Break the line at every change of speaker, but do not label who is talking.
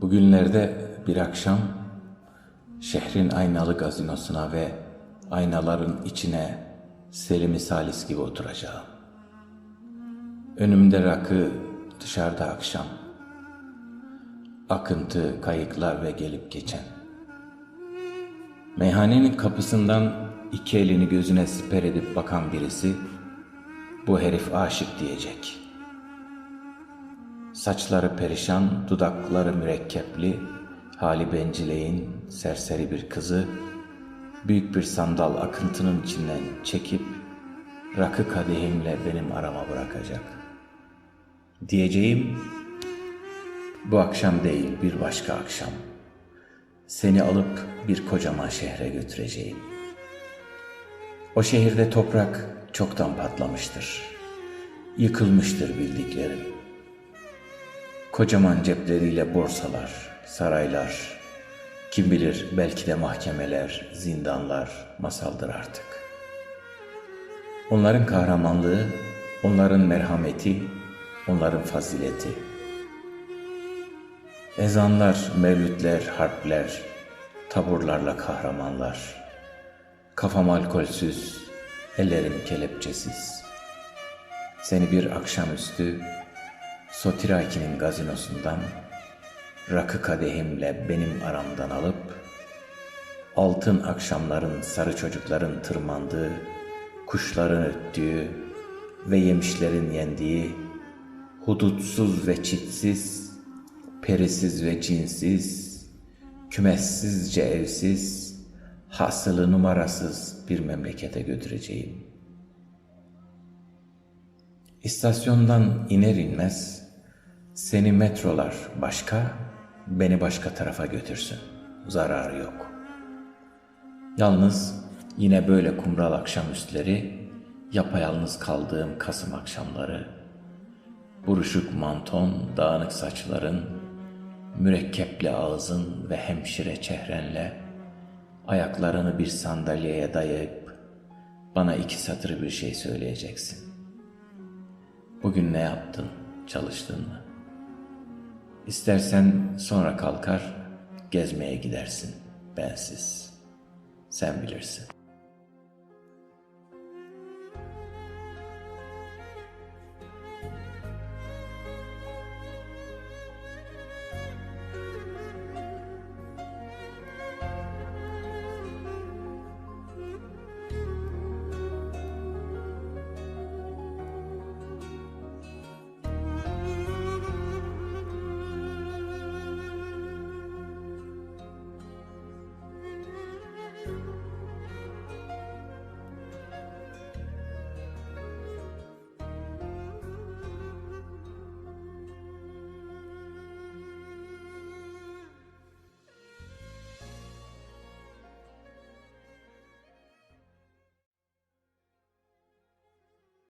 Bugünlerde bir akşam şehrin aynalı gazinosuna ve aynaların içine Selim Salis gibi oturacağım. Önümde rakı, dışarıda akşam. Akıntı, kayıklar ve gelip geçen. Meyhanenin kapısından iki elini gözüne siper edip bakan birisi, bu herif aşık diyecek. Saçları perişan, dudakları mürekkepli, hali bencileyin serseri bir kızı, büyük bir sandal akıntının içinden çekip, rakı kadehimle benim arama bırakacak. Diyeceğim, bu akşam değil bir başka akşam. Seni alıp bir kocaman şehre götüreceğim. O şehirde toprak çoktan patlamıştır. Yıkılmıştır bildiklerim. Kocaman cepleriyle borsalar, saraylar, kim bilir belki de mahkemeler, zindanlar masaldır artık. Onların kahramanlığı, onların merhameti, onların fazileti. Ezanlar, mevlütler, harpler, taburlarla kahramanlar. Kafam alkolsüz, ellerim kelepçesiz. Seni bir akşamüstü Sotiraki'nin gazinosundan rakı kadehimle benim aramdan alıp altın akşamların sarı çocukların tırmandığı, kuşların öttüğü ve yemişlerin yendiği hudutsuz ve çitsiz, perisiz ve cinsiz, kümessizce evsiz, hasılı numarasız bir memlekete götüreceğim. İstasyondan iner inmez seni metrolar başka, beni başka tarafa götürsün. Zararı yok. Yalnız yine böyle kumral akşamüstleri, yapayalnız kaldığım Kasım akşamları, buruşuk manton, dağınık saçların, mürekkepli ağzın ve hemşire çehrenle ayaklarını bir sandalyeye dayayıp bana iki satır bir şey söyleyeceksin. Bugün ne yaptın? Çalıştın mı? İstersen sonra kalkar gezmeye gidersin bensiz. Sen bilirsin.